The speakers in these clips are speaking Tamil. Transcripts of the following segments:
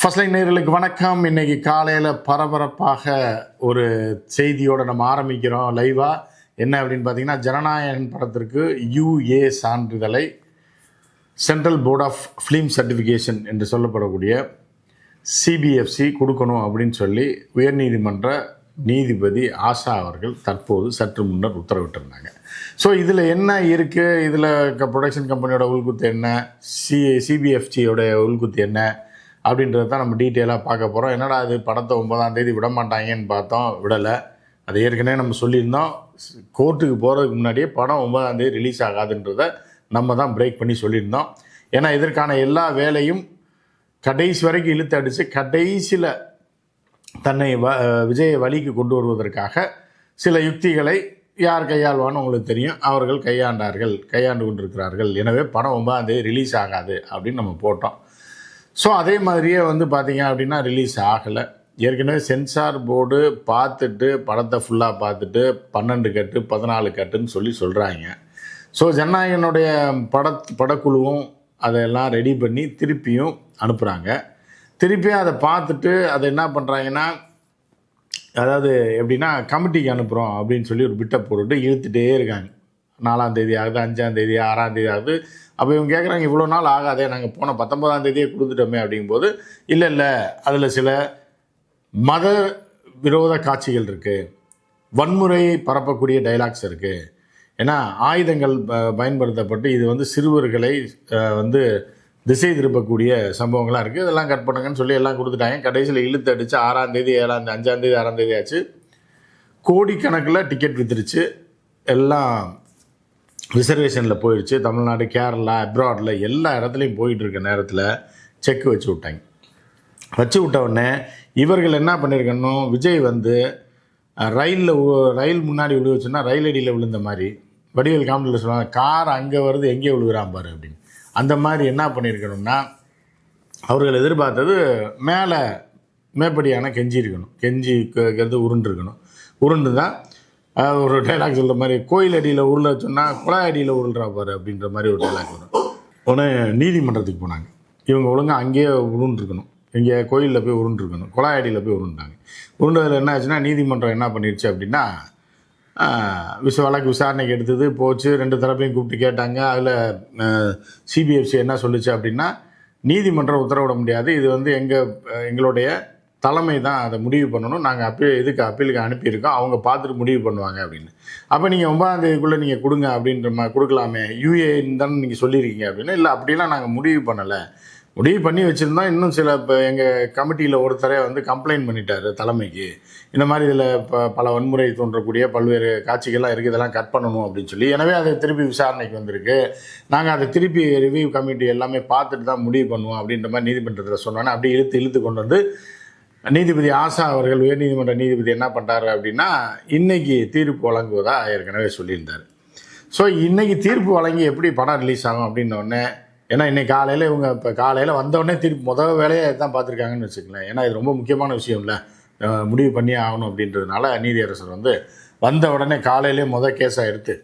ஃபர்ஸ்ட் லைன் நேயர்களுக்கு வணக்கம். இன்னைக்கு காலையில் பரபரப்பாக ஒரு செய்தியோட நம்ம ஆரம்பிக்கிறோம். லைவா என்ன அப்படின்னு பார்த்தீங்கன்னா ஜனநாயகன் படத்திற்கு யுஏ சான்றிதழை central board of film certification என்று சொல்லப்படக்கூடிய சிபிஎஃப்சி கொடுக்கணும் அப்படின்னு சொல்லி உயர்நீதிமன்ற நீதிபதி ஆஷா அவர்கள் தற்போது சற்று முன்னர் உத்தரவிட்டிருந்தாங்க. ஸோ இதில் என்ன இருக்குது இதில் ப்ரொடக்ஷன் கம்பெனியோட உள்குத்து என்ன? சி சிபிஎஃப்சியோட உள்குத்து என்ன? அப்படின்றத தான் நம்ம டீட்டெயிலாக பார்க்க போகிறோம் என்னடா அது படத்தை ஒன்பதாம் தேதி விட மாட்டாங்கன்னு பார்த்தோம் விடலை. அது ஏற்கனவே நம்ம சொல்லியிருந்தோம். கோர்ட்டுக்கு போகிறதுக்கு முன்னாடியே படம் ஒன்பதாம் தேதி ரிலீஸ் ஆகாதுன்றத நம்ம தான் பிரேக் பண்ணி சொல்லியிருந்தோம். ஏன்னா இதற்கான எல்லா வேலையும் கடைசி வரைக்கும் இழுத்து அடித்து கடைசியில் தன்னை வ விஜயை வழிக்கு கொண்டு வருவதற்காக சில யுக்திகளை யார் கையாள்வான்னு உங்களுக்கு தெரியும். அவர்கள் கையாண்டார்கள் கையாண்டு கொண்டிருக்கிறார்கள். எனவே படம் ஒன்பதாம் தேதி ரிலீஸ் ஆகாது அப்படின்னு நம்ம போட்டோம். ஸோ அதே மாதிரியே வந்து பார்த்தீங்க அப்படின்னா ரிலீஸ் ஆகலை. ஏற்கனவே சென்சார் போர்டு பார்த்துட்டு படத்தை ஃபுல்லாக பார்த்துட்டு பன்னெண்டு கட்டு பதினாலு கட்டுன்னு சொல்லி சொல்கிறாங்க ஸோ ஜனநாயகனுடைய பட படக்குழுவும் அதெல்லாம் ரெடி பண்ணி திருப்பியும் அனுப்புகிறாங்க திருப்பியும் அதை பார்த்துட்டு அதை என்ன பண்ணுறாங்கன்னா அதாவது எப்படின்னா கமிட்டிக்கு அனுப்புகிறோம் அப்படின்னு சொல்லி ஒரு பிட்டை போட்டுட்டு இழுத்துகிட்டே இருக்காங்க. நாலாம் தேதி ஆகுது அஞ்சாம் தேதி ஆறாம் தேதி ஆகுது. அப்போ இவங்க கேட்குறாங்க இவ்வளோ நாள் ஆகாதே நாங்கள் போன பத்தொன்பதாம் தேதியே கொடுத்துட்டோமே அப்படிங்கும்போது இல்லை இல்லை அதில் சில மத விரோத காட்சிகள் இருக்குது வன்முறையை பரப்பக்கூடிய டைலாக்ஸ் இருக்குது ஏன்னா ஆயுதங்கள் ப- பயன்படுத்தப்பட்டு இது வந்து சிறுவர்களை வந்து திசை திருப்பக்கூடிய சம்பவங்களாக இருக்குது இதெல்லாம் கட் பண்ணுங்கன்னு சொல்லி எல்லாம் கொடுத்துட்டாங்க. கடைசியில் இழுத்து அடித்து ஆறாம் தேதி ஏழாம் அஞ்சாம் தேதி ஆறாம் தேதி ஆச்சு. கோடிக்கணக்கில் டிக்கெட் வித்துருச்சு. எல்லாம் ரிசர்வேஷனில் போயிடுச்சு. தமிழ்நாடு கேரளா அப்ராடில் எல்லா இடத்துலையும் போயிட்டு இருக்க நேரத்தில் செக் வச்சு விட்டாங்க. வச்சு விட்ட உடனே இவர்கள் என்ன பண்ணியிருக்கணும் விஜய் வந்து ரயிலில் ரயில் முன்னாடி விழுவச்சுன்னா ரயில் அடியில் விழுந்த மாதிரி வடிவேல் காமெடியில் சொல்லுவாங்க கார் அங்கே வருது எங்கே விழுகிறான் பாரு அப்படின்னு. அந்த மாதிரி என்ன பண்ணியிருக்கணும்னா அவர்கள் எதிர்பார்த்தது மேலே மேப்படியான கெஞ்சி இருக்கணும் கெஞ்சி உருண்டு இருக்கணும் உருண்டு தான் ஒரு டைலாக் சொல்கிற மாதிரி கோயில் அடியில் உருள சொன்னால் குழாய் அடியில் உருள்றா பாரு அப்படின்ற மாதிரி ஒரு டைலாக் வரும். உடனே நீதிமன்றத்துக்கு போனாங்க. இவங்க ஒழுங்காக அங்கேயே உருண்டுருக்கணும். இங்கே கோயிலில் போய் உருண்டுருக்கணும். குழாய் அடியில் போய் உருண்டாங்க. உருண்டதில் என்ன ஆச்சுன்னா நீதிமன்றம் என்ன பண்ணிடுச்சு அப்படின்னா விச வழக்கு விசாரணைக்கு எடுத்தது போச்சு. ரெண்டு தரப்பையும் கூப்பிட்டு கேட்டாங்க. அதில் சிபிஎஃப்சி என்ன சொல்லுச்சு அப்படின்னா நீதிமன்றம் உத்தரவிட முடியாது. இது வந்து எங்கள் எங்களுடைய தலைமை தான் அதை முடிவு பண்ணணும். நாங்கள் அப்பீல் இதுக்கு அப்பீலுக்கு அனுப்பியிருக்கோம்? அவங்க பார்த்துட்டு முடிவு பண்ணுவாங்க அப்படின்னு. அப்போ நீங்கள் ஒன்பதாம் தேதிக்குள்ளே நீங்கள் கொடுங்க அப்படின்ற மாதிரி கொடுக்கலாமே. யூஏன்னு தானே நீங்கள் சொல்லியிருக்கீங்க அப்படின்னு. இல்லை அப்படிலாம் நாங்கள் முடிவு பண்ணலை. முடிவு பண்ணி வச்சுருந்தோம் இன்னும் சில இப்போ எங்கள் கமிட்டியில் ஒருத்தரே வந்து கம்ப்ளைண்ட் பண்ணிட்டாரு தலைமைக்கு. இந்த மாதிரி இதில் இப்போ பல வன்முறை தோன்றக்கூடிய பல்வேறு காட்சிகள்லாம் இருக்குது இதெல்லாம் கட் பண்ணணும் அப்படின்னு சொல்லி. எனவே அதை திருப்பி விசாரணைக்கு வந்திருக்கு. நாங்கள் அதை திருப்பி ரிவ்யூ கமிட்டி எல்லாமே பார்த்துட்டு தான் முடிவு பண்ணுவோம் அப்படின்ற மாதிரி நீதிமன்றத்தில் சொன்னோன்னே அப்படியே இழுத்து இழுத்து கொண்டு வந்து நீதிபதி ஆசா அவர்கள் உயர்நீதிமன்ற நீதிபதி என்ன பண்ணுறாரு அப்படின்னா இன்னைக்கு தீர்ப்பு வழங்குவதா ஏற்கனவே சொல்லியிருந்தார். ஸோ இன்னைக்கு தீர்ப்பு வழங்கி எப்படி படம் ரிலீஸ் ஆகும் அப்படின்ன உடனே ஏன்னா இன்னைக்கு காலையில் இவங்க இப்போ காலையில் வந்தோடனே திருப்பி முதல் வேலையை தான் பார்த்துருக்காங்கன்னு வச்சுக்கலாம் ஏன்னா இது ரொம்ப முக்கியமான விஷயம் இல்லை முடிவு பண்ணியே ஆகணும் அப்படின்றதுனால நீதியரசர் வந்து வந்த உடனே காலையிலே முதல் கேஸாக எடுத்து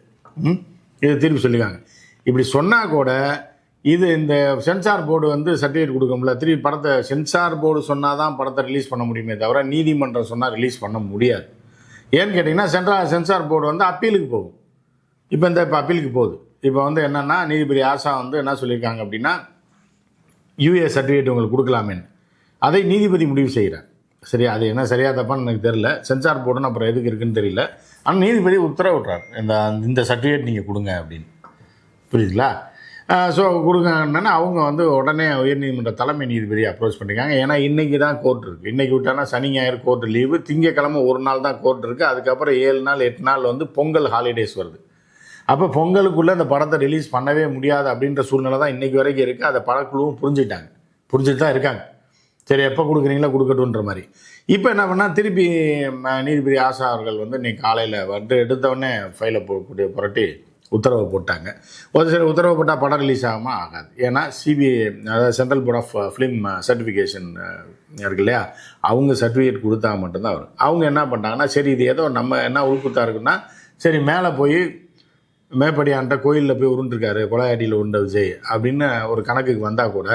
ம், இது தீர்ப்பு சொல்லியிருக்காங்க. இப்படி சொன்னால் கூட இது இந்த சென்சார் போர்டு வந்து சர்டிஃபிகேட் கொடுக்கும்ல. திருப்பி படத்தை சென்சார் போர்டு சொன்னால் தான் படத்தை ரிலீஸ் பண்ண முடியுமே தவிர நீதிமன்றம் சொன்னால் ரிலீஸ் பண்ண முடியாது. ஏன்னு கேட்டிங்கன்னா சென்ட்ரா சென்சார் போர்டு வந்து அப்பீலுக்கு போகும். இப்போ இந்த இப்போ அப்பீலுக்கு போகுது. இப்போ வந்து என்னென்னா நீதிபதி ஆஷா வந்து என்ன சொல்லியிருக்காங்க அப்படின்னா யூஏ சர்டிஃபிகேட் உங்களுக்கு கொடுக்கலாமேன்னு. அதை நீதிபதி முடிவு செய்கிறார். சரி அது என்ன சரியா தப்பான்னு எனக்கு தெரில சென்சார் போர்டுன்னு அப்புறம் எதுக்கு இருக்குன்னு தெரியல. ஆனால் நீதிபதி உத்தரவிட்றார். இந்த இந்த சர்டிஃபிகேட் நீங்கள் கொடுங்க அப்படின்னு. புரியுதுங்களா? ஸோ கொடுங்கன்னா அவங்க வந்து உடனே உயர்நீதிமன்ற தலைமை நீதிபதி அப்ரோச் பண்ணியிருக்காங்க ஏன்னா இன்றைக்கி தான் கோர்ட் இருக்குது இன்றைக்கி விட்டானா சனி ஞாயிறு கோர்ட் லீவு திங்கக்கிழமை ஒரு நாள் தான் கோர்ட் இருக்குது அதுக்கப்புறம் ஏழு நாள் எட்டு நாள் வந்து பொங்கல் ஹாலிடேஸ் வருது. அப்போ பொங்கலுக்குள்ளே அந்த படத்தை ரிலீஸ் பண்ணவே முடியாது அப்படின்ற சூழ்நிலை தான் இன்றைக்கி வரைக்கும் இருக்குது அதை படக்குழுவும் புரிஞ்சுட்டாங்க புரிஞ்சுட்டு தான் இருக்காங்க. சரி எப்போ கொடுக்குறீங்களோ கொடுக்கட்டுன்ற மாதிரி. இப்போ என்ன பண்ணால் திருப்பி நீதிபதி ஆசா அவர்கள் வந்து இன்னைக்கு காலையில் வந்து எடுத்தவொடனே ஃபைலை போட்டு புரட்டி உத்தரவு போட்டாங்க. ஒரு சில உத்தரவு போட்டால் படம் ரிலீஸ் ஆகாமல் ஆகாது. ஏன்னா சிபிஐ அதாவது central board of film certification இருக்கு இல்லையா? அவங்க சர்டிஃபிகேட் கொடுத்தா மட்டும்தான் வரும். அவங்க என்ன பண்ணுறாங்கன்னா சரி இது ஏதோ நம்ம என்ன உள்குத்தா இருக்குன்னா சரி மேலே போய் மேப்படியான்ட்ட கோயிலில் போய் உருண்டுருக்காரு கொலையாட்டியில் உருண்ட விஜய் அப்படின்னு ஒரு கணக்குக்கு வந்தால் கூட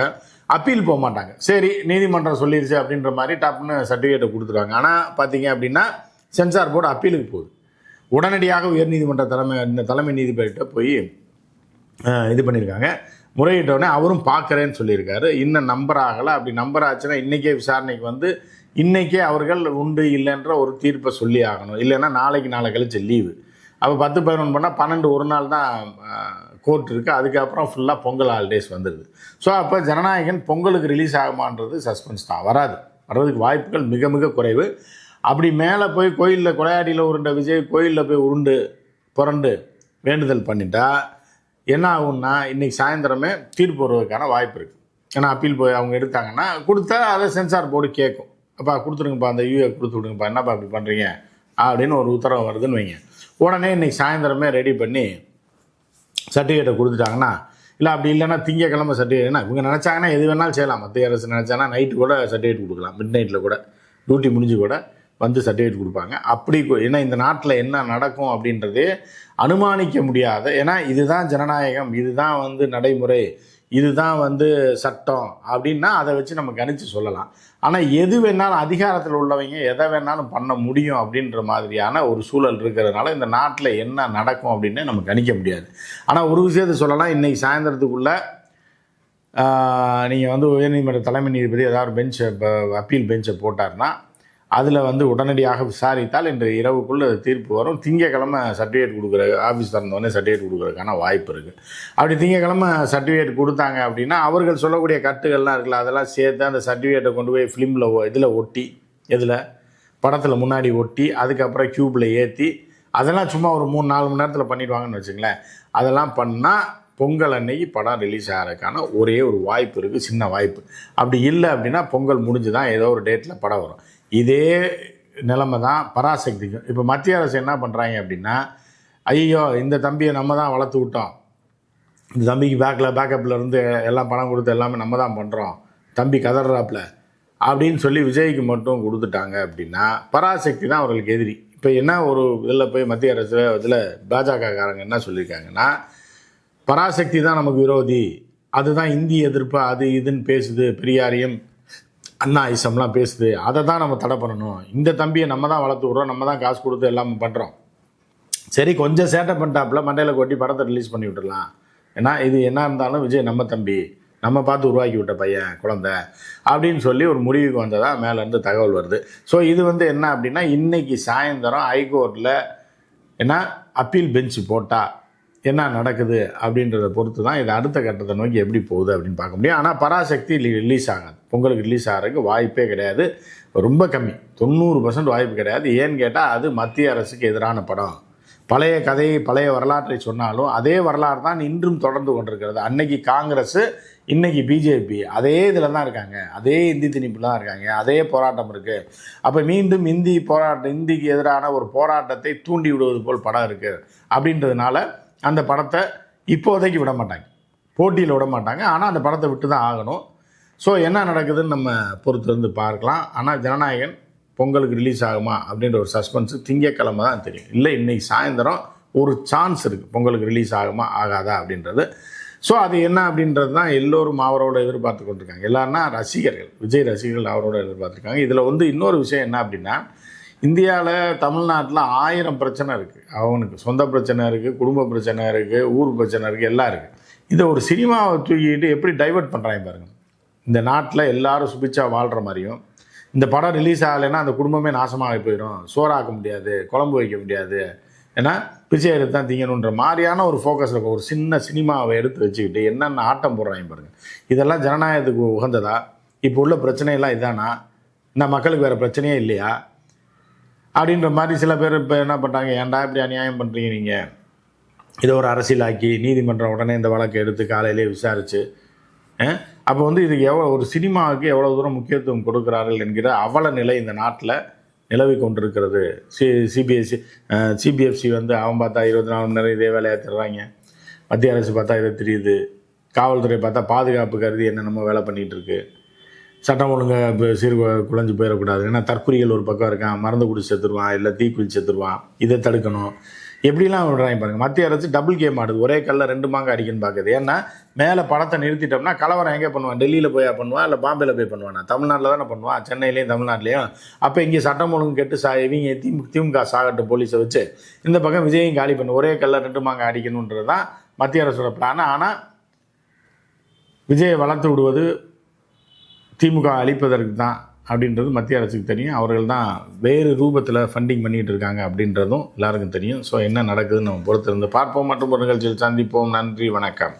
அப்பீல் போக மாட்டாங்க. சரி நீதிமன்றம் சொல்லிருச்சு அப்படின்ற மாதிரி டப்புன்னு சர்டிஃபிகேட்டை கொடுத்துருவாங்க. ஆனால் பார்த்தீங்க அப்படின்னா சென்சார் போர்டு அப்பீலுக்கு போகுது. உடனடியாக உயர்நீதிமன்ற தலைமை இந்த தலைமை நீதிபதிகிட்ட போய் இது பண்ணியிருக்காங்க முறையிட்டோடனே அவரும் பார்க்குறேன்னு சொல்லியிருக்காரு. இன்னும் நம்பர் ஆகலை அப்படி நம்பர் ஆச்சுன்னா இன்றைக்கே விசாரணைக்கு வந்து இன்றைக்கே அவர்கள் உண்டு இல்லைன்ற ஒரு தீர்ப்பை சொல்லி ஆகணும். இல்லைன்னா நாளைக்கு நாளை கழிச்சு லீவு. அப்போ பத்து பதினொன்று பண்ணால் பன்னெண்டு ஒரு நாள் தான் கோர்ட் இருக்குது அதுக்கப்புறம் ஃபுல்லாக பொங்கல் ஹாலிடேஸ் வந்துடுது ஸோ அப்போ ஜனநாயகன் பொங்கலுக்கு ரிலீஸ் ஆகுமான்றது சஸ்பென்ஸ் தான். வராது. வர்றதுக்கு வாய்ப்புகள் மிக மிக குறைவு. அப்படி மேலே போய் கோயிலில் கொடையாடியில் உருண்ட விஜய் கோயிலில் போய் உருண்டு புரண்டு வேண்டுதல் பண்ணிட்டா என்ன ஆகும்னா இன்றைக்கி சாயந்தரமே தீர்ப்பு வருவதற்கான வாய்ப்பு இருக்குது ஏன்னா அப்பீல் போய் அவங்க எடுத்தாங்கன்னா கொடுத்தா அதை சென்சார் போர்டு கேட்கும் அப்பா கொடுத்துருங்கப்பா அந்த யூஏ கொடுத்து விடுங்கப்பா என்னப்பா இப்படி பண்ணுறீங்க அப்படின்னு ஒரு உத்தரவு வருதுன்னு வைங்க. உடனே இன்னைக்கு சாயந்தரமே ரெடி பண்ணி சர்டிஃபிகேட்டை கொடுத்துட்டாங்கன்னா இல்லை அப்படி இல்லைன்னா திங்கக்கிழமை சர்டிஃபிகேட்னா இவங்க நினச்சாங்கன்னா எது வேணாலும் செய்யலாம். மத்திய அரசு நினச்சாங்கன்னா நைட்டு கூட சர்டிஃபிகேட் கொடுக்கலாம். மிட் நைட்டில் கூட டியூட்டி முடிஞ்சு கூட வந்து சர்டிஃபிகேட் கொடுப்பாங்க. அப்படி ஏன்னா இந்த நாட்டில் என்ன நடக்கும் அப்படின்றது அனுமானிக்க முடியாத ஏன்னா இதுதான் ஜனநாயகம் இதுதான் வந்து நடைமுறை இதுதான் வந்து சட்டம் அப்படின்னா அதை வச்சு நம்ம கணிச்சு சொல்லலாம். ஆனால் எது வேணாலும் அதிகாரத்தில் உள்ளவங்க எதை வேணாலும் பண்ண முடியும் அப்படின்ற மாதிரியான ஒரு சூழல் இருக்கிறதுனால இந்த நாட்டில் என்ன நடக்கும் அப்படின்னு நம்ம கணிக்க முடியாது. ஆனால் ஒரு விஷயத்தை சொல்லலாம். இன்னைக்கு சாயந்தரத்துக்குள்ள நீங்கள் வந்து உயர்நீதிமன்ற தலைமை நீதிபதி ஏதாவது பெஞ்சை அப்பீல் பெஞ்சை போட்டார்னா அதில் வந்து உடனடியாக விசாரித்தால் இன்று இரவுக்குள்ள தீர்ப்பு வரும். திங்கக்கிழமை சர்டிஃபிகேட் கொடுக்குற ஆஃபீஸ் திறந்தவொடனே சர்டிஃபிகேட் கொடுக்குறதுக்கான வாய்ப்பு இருக்குது அப்படி திங்கக்கிழமை சர்டிஃபிகேட் கொடுத்தாங்க அப்படின்னா அவர்கள் சொல்லக்கூடிய கட்டுகள்லாம் இருக்குல்ல அதெல்லாம் சேர்த்து அந்த சர்டிஃபிகேட்டை கொண்டு போய் ஃபிலிமில் இதில் ஒட்டி இதில் படத்தில் முன்னாடி ஒட்டி அதுக்கப்புறம் க்யூப்பில் ஏற்றி அதெல்லாம் சும்மா ஒரு மூணு நாலு மணி நேரத்தில் பண்ணிடுவாங்கன்னு வச்சுங்களேன் அதெல்லாம் பண்ணால் பொங்கல் அன்னைக்கு படம் ரிலீஸ் ஆகிறதுக்கான ஒரே ஒரு வாய்ப்பு இருக்குது சின்ன வாய்ப்பு. அப்படி இல்லை அப்படின்னா பொங்கல் முடிஞ்சு தான் ஏதோ ஒரு டேட்டில் படம் வரும். இதே நிலைமை தான் பராசக்திக்கும். இப்போ மத்திய அரசு என்ன பண்ணுறாங்க அப்படின்னா ஐயோ இந்த தம்பியை நம்ம தான் வளர்த்து விட்டோம். இந்த தம்பிக்கு பேக்கில் பேக்கப்பில் இருந்து எல்லாம் பணம் கொடுத்து எல்லாமே நம்ம தான் பண்ணுறோம் தம்பி கதறாப்பில். அப்படின்னு சொல்லி விஜய்க்கு மட்டும் கொடுத்துட்டாங்க அப்படின்னா பராசக்தி தான் அவர்களுக்கு எதிரி. இப்போ என்ன ஒரு இதில் போய் மத்திய அரசு இதில் பாஜகக்காரங்க என்ன சொல்லியிருக்காங்கன்னா பராசக்தி தான் நமக்கு விரோதி. அதுதான் இந்தி எதிர்ப்பு அது இதுன்னு பேசுது பெரியாரையும் அண்ணா ஐசம்லாம் பேசுது. அதை தான் நம்ம தடை பண்ணணும். இந்த தம்பியை நம்ம தான் வளர்த்து விட்றோம். நம்ம தான் காசு கொடுத்து எல்லாமே பண்ணுறோம் சரி கொஞ்சம் சேட்டை பண்ணிட்டாப்புல மண்டையில் கொட்டி படத்தை ரிலீஸ் பண்ணி விட்டுடலாம். ஏன்னா இது என்ன இருந்தாலும் விஜய் நம்ம தம்பி. நம்ம பார்த்து உருவாக்கி விட்ட பையன் குழந்த அப்படின்னு சொல்லி ஒரு முடிவுக்கு வந்ததாக மேலேருந்து தகவல் வருது. ஸோ இது வந்து என்ன அப்படின்னா இன்றைக்கி சாயந்தரம் ஹைகோர்ட்டில் என்ன அப்பீல் பெஞ்ச் போட்டால் என்ன நடக்குது அப்படின்றத பொறுத்து தான் இது அடுத்த கட்டத்தை நோக்கி எப்படி போகுது அப்படின்னு பார்க்க முடியும். ஆனால் பராசக்தி ரிலீஸ் ஆகாது. பொங்கலுக்கு ரிலீஸ் ஆகிறதுக்கு வாய்ப்பே கிடையாது. ரொம்ப கம்மி. தொண்ணூறு பர்சன்ட் வாய்ப்பு கிடையாது. ஏன்னு கேட்டால் அது மத்திய அரசுக்கு எதிரான படம். பழைய கதை பழைய வரலாற்றை சொன்னாலும் அதே வரலாறு தான் இன்றும் தொடர்ந்து கொண்டிருக்கிறது. அன்னைக்கு காங்கிரஸ் இன்னைக்கு பிஜேபி அதே இதில் தான் இருக்காங்க. அதே இந்தி திணிப்பில் தான் இருக்காங்க. அதே போராட்டம் இருக்குது அப்போ மீண்டும் இந்தி போராட்டம் இந்திக்கு எதிரான ஒரு போராட்டத்தை தூண்டி விடுவது போல் படம் இருக்குது அப்படின்றதுனால அந்த படத்தை இப்போதைக்கு விட மாட்டாங்க. போட்டியில் விட மாட்டாங்க. ஆனால் அந்த படத்தை விட்டு தான் ஆகணும். ஸோ என்ன நடக்குதுன்னு நம்ம பொறுத்திருந்து பார்க்கலாம். ஆனால் ஜனநாயகன் பொங்கலுக்கு ரிலீஸ் ஆகுமா அப்படின்ற ஒரு சஸ்பென்ஸு திங்கக்கிழமை தான் தெரியும். இல்லை இன்றைக்கி சாயந்தரம் ஒரு சான்ஸ் இருக்குது பொங்கலுக்கு ரிலீஸ் ஆகுமா ஆகாதா அப்படின்றது. ஸோ அது என்ன அப்படின்றது தான் எல்லோரும் அவரோட எதிர்பார்த்து கொண்டிருக்காங்க. எல்லாருன்னா ரசிகர்கள். விஜய் ரசிகர்கள் அவரோட எதிர்பார்த்துருக்காங்க. இதில் வந்து இன்னொரு விஷயம் என்ன அப்படின்னா இந்தியாவில் தமிழ்நாட்டில் ஆயிரம் பிரச்சனை இருக்குது அவனுக்கு சொந்த பிரச்சனை இருக்குது குடும்ப பிரச்சனை இருக்குது ஊர் பிரச்சனை இருக்குது எல்லாம் இருக்குது இதை ஒரு சினிமாவை தூக்கிட்டு எப்படி டைவர்ட் பண்ணுறாங்க பாருங்க. இந்த நாட்டில் எல்லாரும் சுபிச்சாக வாழ்கிற மாதிரியும் இந்த படம் ரிலீஸ் ஆகலைன்னா அந்த குடும்பமே நாசமாகி போயிடும் சோறாக்க முடியாது குழம்பு வைக்க முடியாது. ஏன்னா பிச்சை எடுத்து தான் திங்கணுன்ற மாதிரியான ஒரு ஃபோக்கஸ் இருக்கும் ஒரு சின்ன சினிமாவை எடுத்து வச்சுக்கிட்டு என்னென்ன ஆட்டம் போடுறாங்க பாருங்க. இதெல்லாம் ஜனநாயகத்துக்கு உகந்ததா? இப்போ உள்ள பிரச்சனையெல்லாம் இதானா? இந்த மக்களுக்கு வேறு பிரச்சனையே இல்லையா? அப்படின்ற மாதிரி சில பேர் இப்போ என்ன பண்ணுறாங்க ஏன்டா இப்படி அநியாயம் பண்ணுறீங்க நீங்கள் இதை ஒரு அரசியலாக்கி நீதிமன்றம் உடனே இந்த வழக்கை எடுத்து காலையிலே விசாரித்து அப்போ வந்து இதுக்கு எவ்வளோ ஒரு சினிமாவுக்கு எவ்வளோ தூரம் முக்கியத்துவம் கொடுக்குறார்கள் என்கிற அவல நிலை இந்த நாட்டில் நிலவி கொண்டிருக்கிறது. சி சிபிஎஸ்சி சிபிஎஃப்சி வந்து அவன் பார்த்தா இருபத்தி நாலு மணி நேரம் இதே வேலையாக தர்றாங்க. மத்திய அரசு பார்த்தா இதை தெரியுது. காவல்துறை பார்த்தா பாதுகாப்பு கருதி என்னென்னமோ வேலை பண்ணிகிட்டு இருக்குது சட்டம் ஒழுங்கு இப்போ சீர் குழஞ்சி குலைஞ்சு போயிடக்கூடாது ஏன்னா தற்குறிகள் ஒரு பக்கம் இருக்கான் மருந்து குடி செத்துருவான் இல்லை தீக்குழி செத்துருவான் இதை தடுக்கணும். எப்படிலாம் விடுறாங்க பாருங்கள் மத்திய அரசு டபுள் கேம் ஆடுது. ஒரே கல்ல ரெண்டு மாங்க அடிக்கன்னு பார்க்குது ஏன்னா மேலே படத்தை நிறுத்திட்டோம்னா கலவரம் எங்கே பண்ணுவான்? டெல்லியில் போய் பண்ணுவான் இல்லை பாம்பேல போய் பண்ணுவானா? தமிழ்நாட்டில் தானே பண்ணுவான்? சென்னையிலையும் தமிழ்நாட்டிலையும். அப்போ இங்கே சட்டம் ஒழுங்கு கெட்டு சா இவங்க திமுக திமுக சாகட்டும் போலீஸை வச்சு இந்த பக்கம் விஜயும் காலி பண்ணு. ஒரே கல்ல ரெண்டு மாங்க அடிக்கணுன்றது தான் மத்திய அரசோட பிளான் ஆனால் விஜயை வளர்த்து விடுவது திமுக அழிப்பதற்கு தான் அப்படின்றது மத்திய அரசுக்கு தெரியும். அவர்கள் தான் வேறு ரூபத்தில் ஃபண்டிங் பண்ணிகிட்டு இருக்காங்க அப்படின்றதும் எல்லாருக்கும் தெரியும். ஸோ என்ன நடக்குதுன்னு நம்ம பொறுத்திருந்து பார்ப்போம். மற்றும் ஒரு நிகழ்ச்சியில் சந்திப்போம். நன்றி. வணக்கம்.